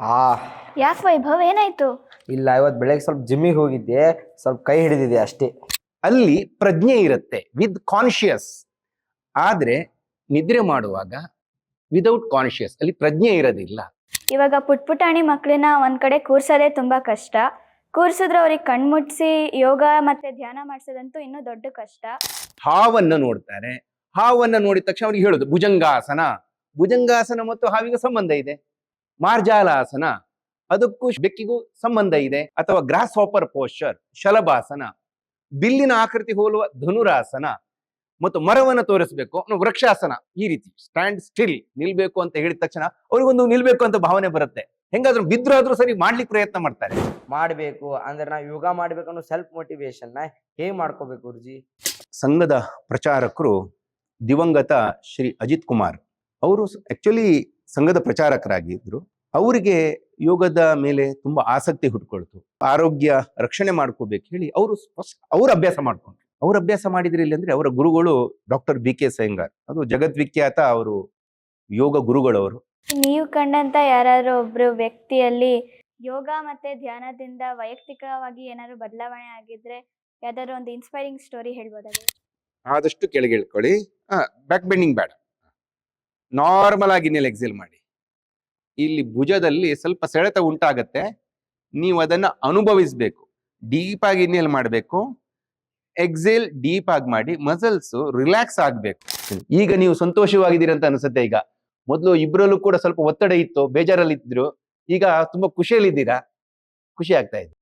ಆ. ಯಾಕೆ ವೈಭವ್ ಏನಾಯ್ತು? ಇಲ್ಲ ಇವತ್ತು ಬೆಳಗ್ಗೆ ಸ್ವಲ್ಪ ಜಿಮ್ಮಿಗೆ ಹೋಗಿದ್ದೆ. ಸ್ವಲ್ಪ ಕೈ ಹಿಡಿದಿದೆ ಅಷ್ಟೇ. ಅಲ್ಲಿ ಪ್ರಜ್ಞೆ ಇರುತ್ತೆ ವಿತ್ ಕಾನ್ಶಿಯಸ್ ಆದ್ರೆ ನಿದ್ರೆ ಮಾಡುವಾಗ ವಿದೌಟ್ ಕಾನ್ಶಿಯಸ್ ಅಲ್ಲಿ ಪ್ರಜ್ಞೆ ಇರೋದಿಲ್ಲ. ಇವಾಗ ಪುಟ್ ಪುಟಾಣಿ ಮಕ್ಕಳನ್ನ ಒಂದ್ ಕಡೆ ಕೂರ್ಸೋದೇ ತುಂಬಾ ಕಷ್ಟ. ಕೂರ್ಸಿದ್ರೆ ಅವ್ರಿಗೆ ಕಣ್ಮುಟ್ಸಿ ಯೋಗ ಮತ್ತೆ ಧ್ಯಾನ ಮಾಡ್ಸೋದಂತೂ ಇನ್ನೂ ದೊಡ್ಡ ಕಷ್ಟ. ಹಾವನ್ನ ನೋಡ್ತಾರೆ. ಹಾವನ್ನ ನೋಡಿದ ತಕ್ಷಣ ಅವ್ರಿಗೆ ಹೇಳುದು ಭುಜಂಗಾಸನ. ಭುಜಂಗಾಸನ ಮತ್ತು ಹಾವಿಗೆ ಸಂಬಂಧ ಇದೆ. ಮಾರ್ಜಾಲಾಸನ. ಅದಕ್ಕೂ ಬೆಕ್ಕಿಗೂ ಸಂಬಂಧ ಇದೆ. ಅಥವಾ ಗ್ರಾಸ್ ಹಾಪರ್ ಪೋಶ್ಚರ್ ಶಲಭಾಸನ. ಬಿಲ್ಲಿನ ಆಕೃತಿ ಹೋಲುವ ಧನುರಾಸನ. ಮತ್ತು ಮರವನ್ನು ತೋರಿಸಬೇಕು ವೃಕ್ಷಾಸನ. ಈ ರೀತಿ. ಸ್ಟ್ಯಾಂಡ್ ಸ್ಟಿಲ್ ನಿಲ್ಬೇಕು ಅಂತ ಹೇಳಿದ ತಕ್ಷಣ ಅವ್ರಿಗೊಂದು ನಿಲ್ಬೇಕು ಅಂತ ಭಾವನೆ ಬರುತ್ತೆ. ಹೆಂಗಾದ್ರೂ ಬಿದ್ರು ಆದ್ರೂ ಸರಿ ಮಾಡ್ಲಿಕ್ಕೆ ಪ್ರಯತ್ನ ಮಾಡ್ತಾರೆ. ಮಾಡಬೇಕು. ಅಂದ್ರೆ ನಾವು ಯೋಗ ಮಾಡ್ಬೇಕು ಅನ್ನೋ ಸೆಲ್ಫ್ ಮೋಟಿವೇಶನ್ನ ಹೇಗ್ ಮಾಡ್ಕೋಬೇಕು ಗುರುಜಿ? ಸಂಘದ ಪ್ರಚಾರಕರು ದಿವಂಗತ ಶ್ರೀ ಅಜಿತ್ ಕುಮಾರ್. ಅವರು ಆಕ್ಚುಲಿ ಸಂಘದ ಪ್ರಚಾರಕರಾಗಿದ್ರು. ಅವರಿಗೆ ಯೋಗದ ಮೇಲೆ ತುಂಬಾ ಆಸಕ್ತಿ ಹುಟ್ಕೊಳ್ತು. ಆರೋಗ್ಯ ರಕ್ಷಣೆ ಮಾಡ್ಕೋಬೇಕು ಹೇಳಿ ಅವರು ಅವ್ರು ಅಭ್ಯಾಸ ಮಾಡ್ಕೊಂಡ್ರು. ಅವ್ರು ಅಭ್ಯಾಸ ಮಾಡಿದ್ರಿ ಇಲ್ಲಿ ಅಂದ್ರೆ ಅವರ ಗುರುಗಳು ಡಾಕ್ಟರ್ ಬಿ ಕೆ ಸೈಂಗಾರ್. ಅದು ಜಗದ್ವಿಖ್ಯಾತ ಅವರು ಯೋಗ ಗುರುಗಳವರು ನೀವು ಕಂಡಂತ ಯಾರಾದ್ರೂ ಒಬ್ರು ವ್ಯಕ್ತಿಯಲ್ಲಿ ಯೋಗ ಮತ್ತೆ ಧ್ಯಾನದಿಂದ ವೈಯಕ್ತಿಕವಾಗಿ ಏನಾದ್ರು ಬದಲಾವಣೆ ಆಗಿದ್ರೆ ಯಾವ್ದಾದ್ರು ಒಂದು ಇನ್ಸ್ಪೈರಿಂಗ್ ಸ್ಟೋರಿ ಹೇಳ್ಬೋದಾದ್ರೆ ಆದಷ್ಟು ಕೆಳಗೆ ಇಳ್ಕೊಳ್ಳಿ ಬ್ಯಾಕ್ ಬೆಂಡಿಂಗ್ ಬೇಡ. ನಾರ್ಮಲ್ ಆಗಿ ನೀವು ಎಕ್ಸೇಲ್ ಮಾಡಿ. ಇಲ್ಲಿ ಭುಜದಲ್ಲಿ ಸ್ವಲ್ಪ ಸೆಳೆತ ಉಂಟಾಗತ್ತೆ. ನೀವು ಅದನ್ನ ಅನುಭವಿಸಬೇಕು. ಡೀಪ್ ಆಗಿ ಇನ್ನೇಲ್ ಮಾಡಬೇಕು. ಎಕ್ಸೇಲ್ ಡೀಪ್ ಆಗಿ ಮಾಡಿ ಮಸಲ್ಸ್ ರಿಲ್ಯಾಕ್ಸ್ ಆಗಬೇಕು. ಈಗ ನೀವು ಸಂತೋಷವಾಗಿದ್ದೀರಿ ಅಂತ ಅನಿಸುತ್ತೆ ಈಗ. ಮೊದಲು ಇಬ್ಬರಲ್ಲೂ ಕೂಡ ಸ್ವಲ್ಪ ಒತ್ತಡ ಇತ್ತು ಬೇಜಾರಲ್ಲಿ ಇದ್ದರು ಈಗ ತುಂಬಾ ಖುಷಿಯಲ್ಲಿದ್ದೀರಾ? ಖುಷಿ ಆಗ್ತಾ ಇದೆ.